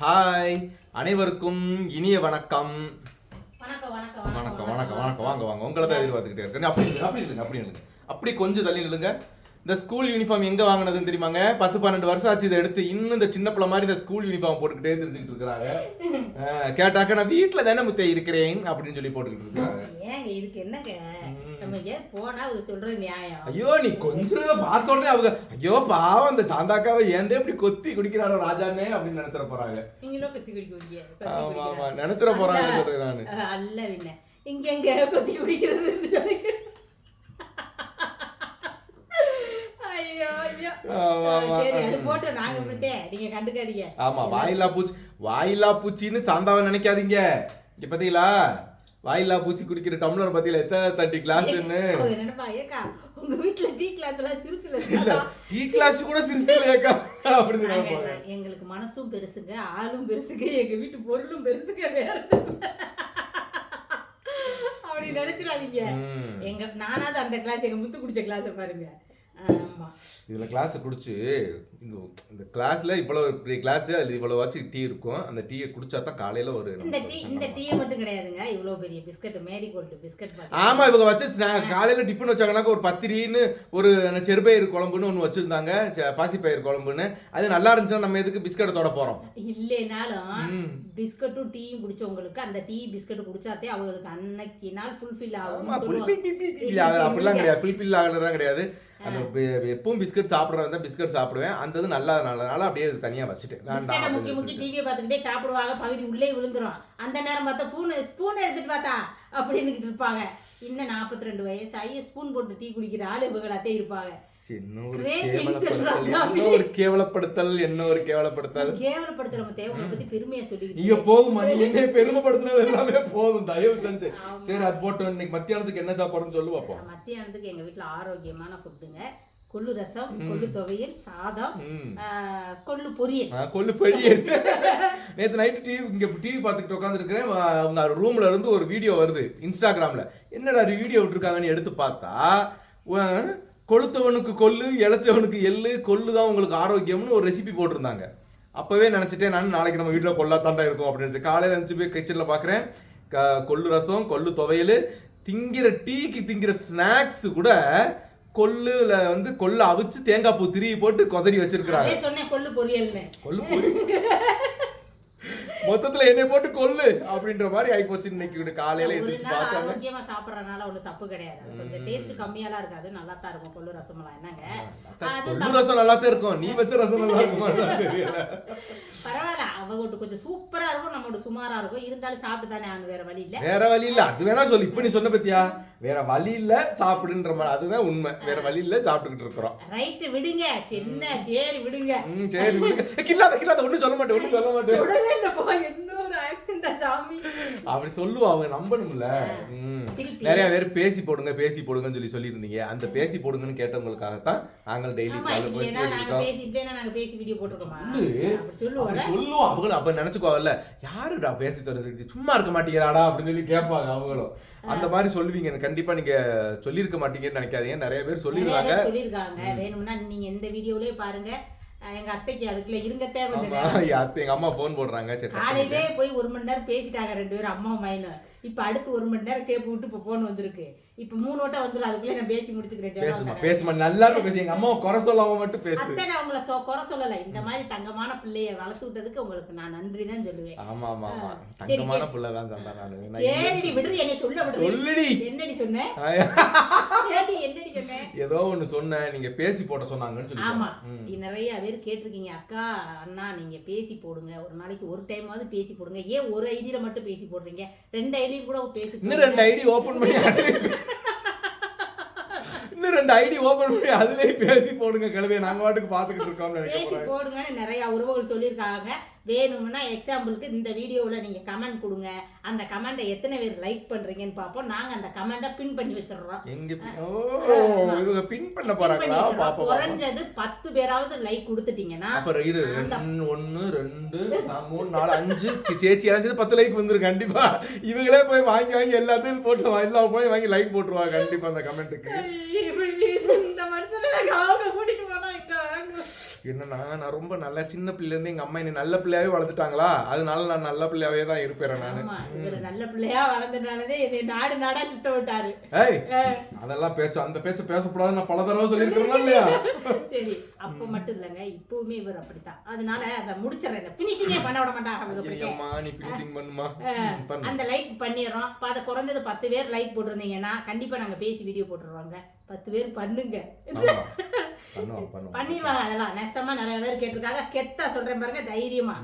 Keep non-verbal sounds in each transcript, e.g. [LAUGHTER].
Hi அனைவருக்கும் இனிய வணக்கம். வணக்கம் வணக்கம் வணக்கம். வணக்கம் வாங்க வாங்க. உங்களை தான் எதிர்பார்த்துக்கிட்டே இருக்கேன். அப்படி அப்படி இல்லைங்க அப்படி இல்லைங்க அப்படி கொஞ்சம் தள்ளி நில்லுங்க. இந்த ஸ்கூல் யூனிஃபார்ம் எங்க வாங்கினதுன்னு தெரியுமாங்க? பத்து பன்னெண்டு வருஷம் ஆச்சு இதை எடுத்து. இன்னும் இந்த சின்ன பிள்ளை மாதிரி இந்த ஸ்கூல் யூனிஃபார்ம் போட்டுக்கிட்டே தெரிஞ்சுக்கிட்டு இருக்கிறாங்க. கேட்டாக்க நான் வீட்டில் தானே முத்தை இருக்கிறேன் அப்படின்னு சொல்லி போட்டுக்கிட்டு இருக்காங்க ஏங்க இதுக்கு என்னங்க? நம்ம ஏன் போனா அவங்க சொல்றது நியாயம்? ஐயோ நீ கொஞ்சம் பார்த்த உடனே அவங்க ஐயோ பாவம் அந்த சாந்தாக்காவை ஏந்தே இப்படி கொத்தி குடிக்கிறாரோ ராஜானே அப்படின்னு நினைச்சிட போறாங்க. நீங்களும் கொத்தி கொத்தி ஆமா ஆமா. நினைச்சிட போறாங்க சொல்றேன் நானு. அல்ல வின்ன இங்க எங்க கொத்தி குடிக்கிறதுன்னு சொல்லி வாயிலா பூச்சி வாயிலா பூச்சின்னு சாந்தாவை நினைக்காதீங்க. இங்க பாத்தீங்களா? வாயிலா பூச்சி குடிக்கிற டம்ளர் பாத்தீங்களா எத்தனை தட்டி கிளாஸ்ன்னு ஏக்கா உங்க வீட்டுல டீ கிளாஸ் எல்லாம் சிறுசு இல்ல டீ கிளாஸ் கூட சிரிச்சு இல்லையாக்கா அப்படின்னு எங்களுக்கு மனசும் பெருசுங்க ஆளும் பெருசுங்க எங்க வீட்டு பொருளும் பெருசுங்க வேற. அப்படி நினைச்சிடாதீங்க. எங்க நானாவது அந்த கிளாஸ் எங்க முத்து குடிச்ச கிளாஸ் பாருங்க. இதுல கிளாஸ் குடிச்சு இந்த இந்த கிளாஸ்ல இவ்வளவு பெரிய கிளாஸ் அதுல இவ்வளவு வச்சு டீ இருக்கும். அந்த டீயை குடிச்சா தான் காலையில ஒரு இந்த டீ இந்த. டீயை மட்டும் கிடையாதுங்க. இவ்வளவு பெரிய பிஸ்கட் மேரி கோல்டு பிஸ்கட் ஆமா இவங்க வச்சு காலையில டிஃபன் வச்சாங்கன்னாக்க ஒரு பத்திரின்னு ஒரு செருப்பயிறு குழம்புன்னு ஒன்று வச்சிருந்தாங்க. பாசிப்பயிறு குழம்புன்னு. அது நல்லா இருந்துச்சுன்னா நம்ம எதுக்கு பிஸ்கட் தொட போறோம்? இல்லைனாலும். பிஸ்கட்டும் டீயும் குடிச்சவங்களுக்கு அந்த டீ பிஸ்கட் குடிச்சாதே அவங்களுக்கு அன்னைக்கு நாள் ஃபுல்ஃபில் ஆகும் அப்படிலாம் கிடையாது. பிளிப்பில் ஆகலாம் கிடையாது. அந்த எப்பவும் பிஸ்கட் சாப்பிட்றதா இருந்தா பிஸ்கட் சாப்பிடுவேன். அந்த இது நல்லா நல்லதுனால அப்படியே அது தனியா வச்சுட்டேன். முக்கி முக்கி. டிவியை பார்த்துக்கிட்டே சாப்பிடுவாங்க. பகுதி உள்ளே விழுந்துரும். அந்த நேரம் பார்த்தா ஸ்பூன் ஸ்பூன் எடுத்துட்டு பார்த்தா அப்படின்னுக்கிட்டு இருப்பாங்க. இன்னும் நாற்பத்தி ரெண்டு வயசாகி ஸ்பூன் போட்டு டீ குடிக்கிற ஆள் இவங்களாத்தே இருப்பாங்க. என்ன ஒரு கேவலப்படுத்தல் என்ன ஒரு கேவலப்படுத்தல் கேவலப்படுத்தல். கேவலப்படுத்துற தேவை பத்தி பெருமையா நீங்க சொல்லிக்கிட்டு போதுமா நீ என்ன பெருமைப்படுத்துனது எல்லாமே போதும். தயவு செஞ்சு. சரி அது போட்டோம். இன்னைக்கு மத்தியானத்துக்கு என்ன சாப்பாடுன்னு சொல்லு பார்ப்போம் மத்தியானத்துக்கு எங்க வீட்ல ஆரோக்கியமான ஃபுட்டுங்க கொள்ளு ரசம் கொள்ளு துவையல் சாதம் கொள்ளு பொரியல். ஆ, கொல்லு பெரிய நேற்று நைட்டு டிவி இங்கே டிவி பார்த்துக்கிட்டு உட்காந்துருக்கிறேன் அவங்க ரூம்ல இருந்து ஒரு வீடியோ வருது இன்ஸ்டாகிராம்ல என்னடா வீடியோ விட்டுருக்காங்கன்னு எடுத்து பார்த்தா கொளுத்தவனுக்கு கொள்ளு இளைச்சவனுக்கு எள்ளு கொள்ளு தான் உங்களுக்கு ஆரோக்கியம்னு ஒரு ரெசிபி போட்டிருந்தாங்க. அப்பவே நினைச்சிட்டேன் நான் நாளைக்கு நம்ம வீட்டில் கொல்லாத்தாண்டா இருக்கும் அப்படின்ட்டு. காலையில் எழுந்துச்சு போய் கிச்சனில் பார்க்குறேன். கொள்ளு ரசம் கொள்ளு துவையல் திங்கிற டீக்கு திங்கிற ஸ்நாக்ஸ் கூட கொள்ளுல வந்து கொள்ளு அவிச்சு தேங்காய் பூ திருவி போட்டு கொதறி வச்சிருக்கிறாங்க. சொன்னேன் கொள்ளு பொரியல்னு. கொல்லு பொரி மொத்தத்துல என்னை போட்டு கொல்லு அப்படின்ற மாதிரி ஆயிப்போச்சு இன்னைக்கு காலையில எந்திரிச்சு நாள் பார்த்தாங்க. ஆரோக்கியமா சாப்பிடறதுனால ஒன்றும் தப்பு கிடையாது. கொஞ்சம் டேஸ்ட் கம்மியாலாம் இருக்காது. நல்லா தான் இருக்கும். கொள்ளு ரசமெல்லாம் என்னங்க? அது கொள்ளு ரசம் நல்லா தான் இருக்கும். நீ வச்ச ரசம் நல்லா இருக்குமா? [LAUGHS] தெரியல. பரவாயில்ல. அவங்க கொஞ்சம் சூப்பரா இருக்கும். நம்மளோட சுமாரா இருக்கும். இருந்தாலும் சாப்பிட்டு தானே ஆகணும். வேற வழி இல்ல. வேற வழி இல்ல. அது வேணா சொல்லு. இப்ப நீ சொன்ன பத்தியா? வேற வழி இல்ல. சாப்பிடுன்ற மாதிரி. அதுதான் உண்மை. வேற வழி இல்ல. சாப்பிட்டுக்கிட்டு இருக்கிறோம். ரைட்டு விடுங்க. சின்ன சரி விடுங்க. சரி விடுங்க. கில்லாத கில்லாத. ஒண்ணும் சொல்ல மாட்டேன். ஒண்ணும் சொல்ல மாட்டேன். இன்னொரு ஆக்சிடென்டா சாமி அப்படி சொல்லுவா அவங்க நம்பணும்ல. நிறைய பேர் பேசி போடுங்க பேசி போடுங்கன்னு சொல்லி சொல்லியிருந்தீங்க. அந்த பேசி போடுங்கன்னு கேட்டவங்களுக்காகத்தான் நாங்கள் டெய்லி இருக்கோம் பேசி சொல்லுவோம் அவங்களும் அப்ப நினைச்சுக்குவாங்கல்ல யாருடா பேசி சொல்றது? சும்மா இருக்க மாட்டீங்களாடா? அப்படின்னு சொல்லி கேட்பாங்க அவங்களும். அந்த மாதிரி சொல்லுவீங்க. கண்டிப்பா நீங்க சொல்லியிருக்க மாட்டீங்கன்னு நினைக்காதீங்க. நிறைய பேர் பேர் சொல்லியிருக்காங்க. வேணும்னா நீங்க இந்த வீடியோலயே பாருங்க. எங்க அத்தைக்கு அதுக்குள்ள இருங்க தேவை அத்தை- எங்க அம்மா போன் போடுறாங்க. சரி காலையிலே போய் ஒரு மணி நேரம் பேசிட்டாங்க ரெண்டு பேரும் அம்மா மைனும் இப்ப அடுத்து ஒரு மணி நேரம் கேப்பு விட்டு இப்ப போன் வந்திருக்கு. இப்ப மூணு வட்டம் வந்துடும் அதுக்குள்ள நான் பேசி முடிச்சுக்கிறேன் பேசுமா. பேசுமா நல்லா பேசு. எங்க அம்மாவை குறை சொல்லாம மட்டும் பேசு. அத்தை நான் உங்களை சொ- குறை சொல்லல. இந்த மாதிரி தங்கமான பிள்ளைய வளர்த்து விட்டதுக்கு உங்களுக்கு நான் நன்றி தான் சொல்லுவேன். ஆமா ஆமா ஆமா. தங்கமான கே- புள்ளதான் சந்தா நானு. சரிடி விடுறி என்னை சொல்ல விடுறி. சொல்லுடி. என்னடி சொன்னேன் என்னடி சொன்னேன் ஏதோ ஒண்ணு சொன்னேன் நீங்க பேசி போட சொன்னாங்கன்னு சொல்லி ஆமா. நிறைய பேர் கேட்டிருக்கீங்க. அக்கா அண்ணா நீங்க பேசி போடுங்க. ஒரு நாளைக்கு ஒரு டைமாவது பேசி போடுங்க. ஏன் ஒரு ஐடியில மட்டும் பேசி போடுறீங்க? ரெண்டு ஐடியும் கூட பேசி இன்னும் போடுங்க. ரெண்டு ஐடி ஓபன் பண்ணி [LAUGHS] இன்னும் ரெண்டு ஐடி ஓபன் பண்ணி அதுலயே பேசி போடுங்க கிளவிய நாங்க வாட்டுக்கு பாத்துக்கிட்டு இருக்கோம்னு நினைக்க பேசி போடுங்கன்னு நிறைய உறவுகள் சொல்லியிருக்காங்க. வேணும்னா எக்ஸாம்பிளுக்கு இந்த வீடியோவில் நீங்கள் கமெண்ட் கொடுங்க. அந்த கமெண்ட்டை எத்தனை பேர் லைக் பண்ணுறீங்கன்னு பார்ப்போம். நாங்கள் அந்த கமெண்ட்டை பின் பண்ணி வச்சிடுறோம். எங்க பின் பண்ண போறாங்களா. பாப்போம் குறைஞ்சது பத்து பேராவது லைக் கொடுத்துட்டீங்கன்னா அப்புறம் இது அந்த- ரெண்டு ஒன்னு ரெண்டு நா- மூணு நாலு அஞ்சு சேச்சி அஞ்சு பத்து லைக் வந்துரும் கண்டிப்பா. இவங்களே போய் வாங்கி வாங்கி எல்லாத்தையும் போட்டு எல்லாம் போய் வாங்கி லைக் போட்டுருவாங்க கண்டிப்பா அந்த கமெண்ட்டுக்கு இந்த மனுஷனை நாங்கள் அவங்க கூட்டிட்டு போனா இங்க வாங்க என்னன்னா நான் ரொம்ப நல்ல சின்ன பிள்ளைல இருந்து எங்க அம்மா என்னை நல்ல பிள்ளையாவே வளர்த்துட்டாங்களா? அதனால நான் நல்ல பிள்ளையாவே தான் இருப்பேன் நானு. நல்ல பிள்ளையா வளர்ந்தனாலதே என்னை நாடு நாடா சுத்த விட்டாரு. ஏய் அதெல்லாம் பேச்சு அந்த பேச்ச பேசக்கூடாது நான் பல தடவை சொல்லியிருக்கேன் இல்லையா? [LAUGHS] சரி அப்ப மட்டும் இல்லைங்க இப்பவுமே இவர் அப்படித்தான். அதனால அதை முடிச்சிடறேன் பினிஷிங்கே பண்ண விட மாட்டாங்க அம்மா நீ ஃபினிஷிங் பண்ணுமா? ம், பண்ணு. அந்த லைக் பண்ணிடுறோம். இப்போ அதை குறைஞ்சது பத்து பேர் லைக் போட்டிருந்தீங்கன்னா கண்டிப்பா நாங்க பேசி வீடியோ போட்டுருவாங்க. பத்து பேர் பண்ணுங்க. [LAUGHS] பண்ணிடுவாங்க அதெல்லாம். நெசமா நிறைய பேர் கேட்டிருக்காங்க. கெத்தா சொல்றேன் பாருங்க தைரியமா.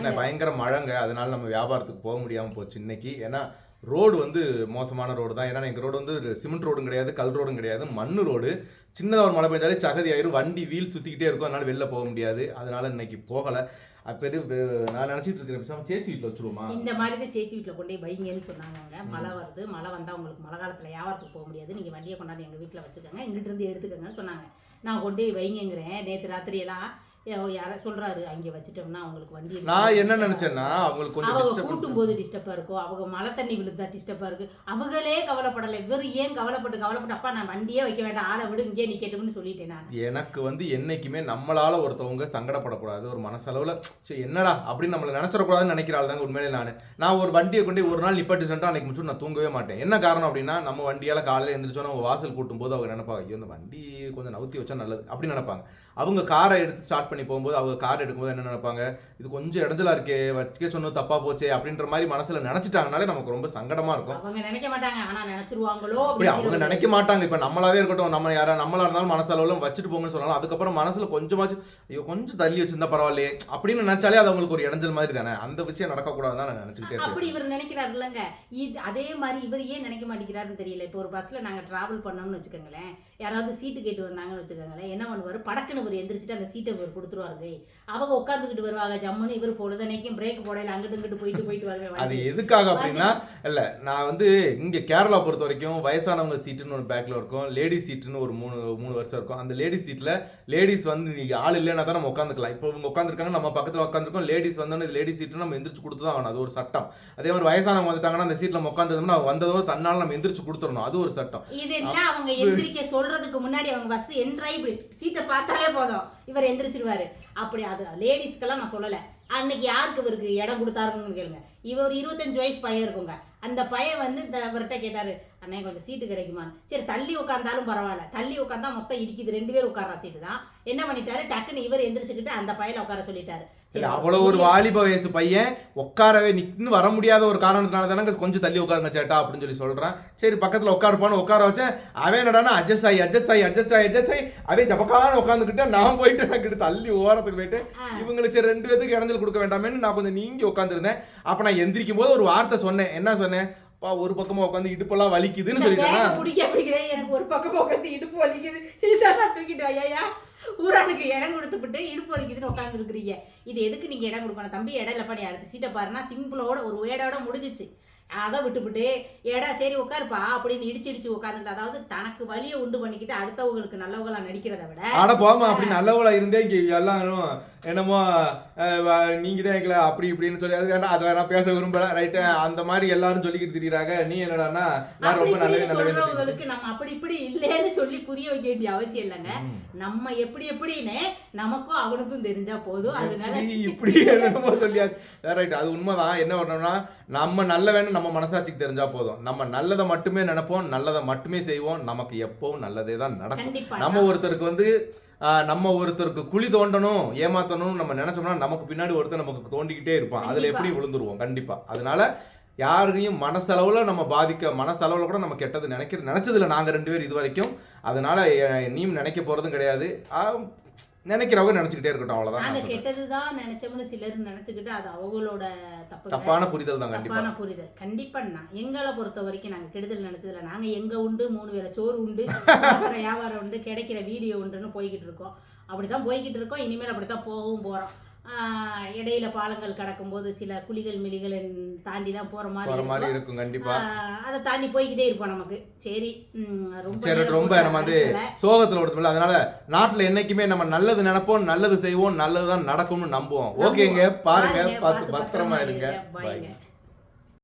நான் பயங்கர மழைங்க. அதனால நம்ம வியாபாரத்துக்கு போக முடியாம போச்சு. இன்னைக்கு ஏன்னா ரோடு வந்து மோசமான ரோடு தான். ஏன்னா எங்க ரோடு வந்து சிமெண்ட் ரோடும் கிடையாது கல் ரோடும் கிடையாது மண்ணு ரோடு. சின்னதாக ஒரு மழை பெஞ்சாலே சகதி ஆயிரும் வண்டி வீல் சுத்திக்கிட்டே இருக்கும். அதனால வெளில போக முடியாது. அதனால இன்னைக்கு போகல. அப்ப இது, வே- நான் நினைச்சிட்டு இருக்கிறேன் சேச்சி வீட்டில் வச்சிருவோமா? இந்த மாதிரி தான் சேச்சி வீட்டில் கொண்டு போய் வைங்கன்னு சொன்னாங்க மழை வருது மழை வந்தால் உங்களுக்கு மழை காலத்தில் வியாபாரத்துக்கு போக முடியாது. நீங்கள் வண்டியை கொண்டாந்து எங்கள் வீட்டில் வச்சுக்கோங்க எங்கிட்ட இருந்து எடுத்துக்கோங்கன்னு சொன்னாங்க. நான் கொண்டு போய் வைங்கங்கிறேன். நேற்று ராத்திரியெல்லாம் யாரை சொல்கிறாரு அங்கே வச்சுட்டோம்னா அவங்களுக்கு வண்டி நான் என்ன நினைச்சேன்னா அவங்களுக்கு கொஞ்சம் கூட்டும் போது டிஸ்டர்பா இருக்கும் அவங்க மழை தண்ணி விழுந்தா டிஸ்டர்பா இருக்கு. அவங்களே கவலைப்படலை. இவர் ஏன் கவலைப்பட்டு கவலைப்பட்டு அப்பா நான் வண்டியே வைக்க வேண்டாம். ஆளை விடு இங்கே நிக்கட்டும்னு சொல்லிட்டேன் நான். எனக்கு வந்து என்னைக்குமே நம்மளால ஒருத்தவங்க சங்கடப்படக்கூடாது. ஒரு மனசளவுல சரி என்னடா? அப்படின்னு நம்மள நினைச்சிடக்கூடாதுன்னு நினைக்கிற ஆள் தாங்க உண்மையிலே நான். நான் ஒரு வண்டியை கொண்டு ஒரு நாள் நிப்பாட்டி சென்ட்டா அன்னைக்கு முடிச்சு நான் தூங்கவே மாட்டேன். என்ன காரணம் அப்படின்னா நம்ம வண்டியால காலையில எந்திரிச்சோன்னா அவங்க வாசல் கூட்டும் போது அவங்க நினைப்பாங்க ஐயோ இந்த வண்டி கொஞ்சம் நவுத்தி வச்சா நல்லது. அப்படின்னு நினைப்பாங்க. அவங்க காரை எடுத்து ஸ்டார்ட் பண்ணி போகும்போது அவங்க கார் எடுக்கும்போது என்ன நினைப்பாங்க? இது கொஞ்சம் இடைஞ்சலா இருக்கே வச்சுக்க சொன்னது தப்பா போச்சே அப்படின்ற மாதிரி மனசுல நினைச்சிட்டாங்கனாலே நமக்கு ரொம்ப சங்கடமா இருக்கும். அவங்க நினைக்க மாட்டாங்க. ஆனா நினைச்சிருவாங்களோ அப்படி அவங்க நினைக்க மாட்டாங்க. இப்ப நம்மளாவே இருக்கட்டும் நம்ம யாரா நம்மளா இருந்தாலும் மனசளவுல வச்சுட்டு போங்கன்னு சொன்னாலும் அதுக்கப்புறம் மனசுல கொஞ்சமாச்சு ஐயோ கொஞ்சம் தள்ளி வச்சிருந்தா பரவாயில்லையே அப்படின்னு நினைச்சாலே அது அவங்களுக்கு ஒரு இடைஞ்சல் மாதிரி தானே? அந்த விஷயம் நடக்கக்கூடாதுன்னு தான் நான் நினைச்சுக்கிட்டே அப்படி இவர் நினைக்கிறாரு இல்லைங்க இது அதே மாதிரி இவர் ஏன் நினைக்க மாட்டேங்கிறாருன்னு தெரியல. இப்போ ஒரு பஸ்ல நாங்க டிராவல் பண்ணோம்னு வச்சுக்கோங்களேன். யாராவது சீட்டு கேட்டு வந்தாங்கன்னு வச்சுக்கோங்களேன். என்ன பண்ணுவாரு? படக்குன்னு இவர் எந்திரிச்சிட்டு அந்த சீட்டை இவர் கொடுத்துருவாருங்க அவங்க உட்காந்துக்கிட்டு வருவாங்க. ஜம்முன்னு இவர் பொழுதனைக்கும் பிரேக் போடையில அங்கிட்டு இங்கிட்டு போயிட்டு போயிட்டு அது வருவாங்க எதுக்காக அப்படின்னா இல்ல நான் வந்து இங்க கேரளா பொறுத்த வரைக்கும் வயசானவங்க சீட்டுன்னு ஒரு பேக்ல இருக்கும். லேடிஸ் சீட்டுன்னு ஒரு மூணு மூணு வருஷம் இருக்கும். அந்த லேடிஸ் சீட்ல லேடிஸ் வந்து ஆள் இல்லைன்னா தான் நம்ம உட்காந்துக்கலாம் இப்போ இவங்க உட்காந்துருக்காங்க நம்ம பக்கத்துல உட்காந்துருக்கோம் லேடிஸ் வந்தோன்னு லேடிஸ் சீட்டு நம்ம எந்திரிச்சு கொடுத்து தான் ஆகணும். அது ஒரு சட்டம். அதே மாதிரி வயசானவங்க வந்துட்டாங்கன்னா அந்த சீட்ல நம்ம உட்காந்துருந்தோம்னா வந்ததோட தன்னால நம்ம எந்திரிச்சு கொடுத்துடணும். அது ஒரு சட்டம். இதெல்லாம் அவங்க எந்திரிக்க சொல்றதுக்கு முன்னாடி அவங்க பஸ் என்ட்ராய் இப்படி சீட்டை பார்த்தாலே போதும். இவர் எந்திரிச்சிருவாரு. அப்படி அது லேடிஸ்க்கெல்லாம் நான் சொல்லலை. அன்னைக்கு யாருக்கு இவருக்கு இடம் கொடுத்தாருன்னு கேளுங்க. இவர் இருபத்தஞ்சு வயசு பையன் இருக்குங்க. அந்த பையன் வந்து இந்த இவர்கிட்ட கேட்டாரு அண்ணே கொஞ்சம் சீட்டு கிடைக்குமான்னு சரி தள்ளி உட்காந்தாலும் பரவாயில்ல. தள்ளி உட்காந்தா மொத்தம் இடிக்குது ரெண்டு பேர் உட்கார்ற சீட்டு தான். என்ன பண்ணிட்டாரு? டக்குன்னு இவர் எந்திரிச்சுக்கிட்டு அந்த பையனை உட்கார சொல்லிட்டாரு. சரி அவ்வளவு ஒரு வாலிப வயசு பையன். உட்காரவே நின்னு வர முடியாத ஒரு காரணத்தினால தானே கொஞ்சம் தள்ளி உட்காருங்க சேட்டா அப்படின்னு சொல்லி சொல்றேன். சரி பக்கத்துல உட்காருப்பான்னு உட்கார வச்சேன். அவன் என்னடானா அட்ஜஸ்ட் ஆகி அட்ஜஸ்ட் ஆகி அட்ஜஸ்ட் ஆகி அட்ஜஸ்ட் ஆகி அவன் ஜபக்கான உட்காந்துக்கிட்டு நான் போயிட்டு எனக்கு தள்ளி ஓரத்துக்கு போயிட்டு இவங்களுக்கு சரி ரெண்டு பேத்துக்கு இடைஞ்சல் கொடுக்க வேண்டாமேன்னு நான் கொஞ்சம் நீங்கி உட்காந்துருந்தேன் அப்ப நான் எந்திரிக்கும் போது ஒரு வார்த்தை சொன்னேன். என்ன சொன்னேன்? பா ஒரு பக்கமா உட்காந்து இடுப்பெல்லாம் வலிக்குதுன்னு சொல்லிட்டேன்னா பேக பிடிக்க பிடிக்கிறேன் எனக்கு ஒரு பக்கம் உட்காந்து இடுப்பு வலிக்குது. இதான் நான் தூக்கிட்டு ஐயா ஊரானுக்கு இடம் கொடுத்துவிட்டு இடுப்பு வலிக்குதுன்னு உட்காந்து இருக்கிறீங்க இது எதுக்கு நீங்க இடம் கொடுக்கணும்? தம்பி இடம் இல்லப்பா நீ அடுத்த சீட்டை பாருன்னா சிம்பிளோட ஒரு வேடோட முடிஞ்சிச்சு. அதை விட்டுவிட்டு ஏடா சரி உட்காருப்பா அப்படின்னு இடிச்சு இடிச்சு உட்காந்துட்டு அதாவது தனக்கு வலியை உண்டு பண்ணிக்கிட்டு அடுத்தவங்களுக்கு நல்லவங்களா நடிக்கிறத விட ஆனா போமா அப்படி நல்லவளா இருந்தே இங்க எல்லாரும் என்னமோ நீங்க தான் எங்களை அப்படி இப்படின்னு சொல்லி அது வேணா அதை நான் பேச விரும்பல. ரைட்டு அந்த மாதிரி எல்லாரும் சொல்லிக்கிட்டு திரியுறாங்க. நீ நான் அப்படி ரொம்ப நல்லவே நல்லவே சொல்றவங்களுக்கு நம்ம அப்படி இப்படி இல்லைன்னு சொல்லி புரிய வைக்க வேண்டிய அவசியம் இல்லைங்க. நம்ம எப்படி எப்படின்னு நமக்கும் அவனுக்கும் தெரிஞ்சா போதும். அதனால இப்படி என்னமோ சொல்லியாச்சு. ரைட் அது உண்மைதான். என்ன பண்ணோம்னா நம்ம நல்ல வேணும் நம்ம மனசாட்சிக்கு தெரிஞ்சா போதும். நம்ம நல்லதை மட்டுமே நினைப்போம் நல்லதை மட்டுமே செய்வோம். நமக்கு எப்பவும் நல்லதே தான் நடக்கும். நம்ம ஒருத்தருக்கு வந்து நம்ம ஒருத்தருக்கு குழி தோண்டணும் ஏமாத்தணும் நம்ம நினைச்சோம்னா நமக்கு பின்னாடி ஒருத்தர் நமக்கு தோண்டிக்கிட்டே இருப்பான். அதுல. எப்படி விழுந்துருவோம்? கண்டிப்பா. அதனால யாரையும் மனசளவுல நம்ம பாதிக்க மனசளவுல கூட நம்ம கெட்டது நினைக்கிற நினைச்சதில்ல நாங்க ரெண்டு பேரும் இது வரைக்கும். அதனால நீயும் நினைக்க போறதும் கிடையாது. நினைக்கிறவங்க நினைச்சுக்கிட்டே இருக்கட்டும் அவ்வளவுதான். கெட்டதுதான் நினைச்சோம்னு சிலர் நினைச்சுக்கிட்டு அது அவங்களோட தப்பு தப்பான புரிதல் தான் தப்பான புரிதல். கண்டிப்பா நான் எங்களை பொறுத்த வரைக்கும் நாங்க கெடுதல் நினைச்சதில்ல. நாங்க எங்க உண்டு மூணு வேளை சோறு உண்டு பார்க்குற வியாபாரம் உண்டு கிடைக்கிற வீடியோ உண்டுன்னு போய்கிட்டு இருக்கோம். அப்படிதான் போய்கிட்டு இருக்கோம். இனிமேல் அப்படித்தான் போகவும் போறோம். இடையில பாலங்கள் கடக்கும்போது சில குழிகள் மிளிகள் தாண்டி தான் போற மாதிரி இருக்கும். கண்டிப்பா. அதை தாண்டி போய்கிட்டே இருப்போம் நமக்கு. சரி ரொம்ப சரி ரொம்ப நம்ம வந்து. சோகத்துல ஓடுறதுல அதனால நாட்டுல என்னைக்குமே நம்ம நல்லது நினைப்போம் நல்லது செய்வோம் நல்லதுதான் நடக்கும்னு நம்புவோம். ஓகேங்க பாருங்க பார்த்து பத்திரமா இருங்க.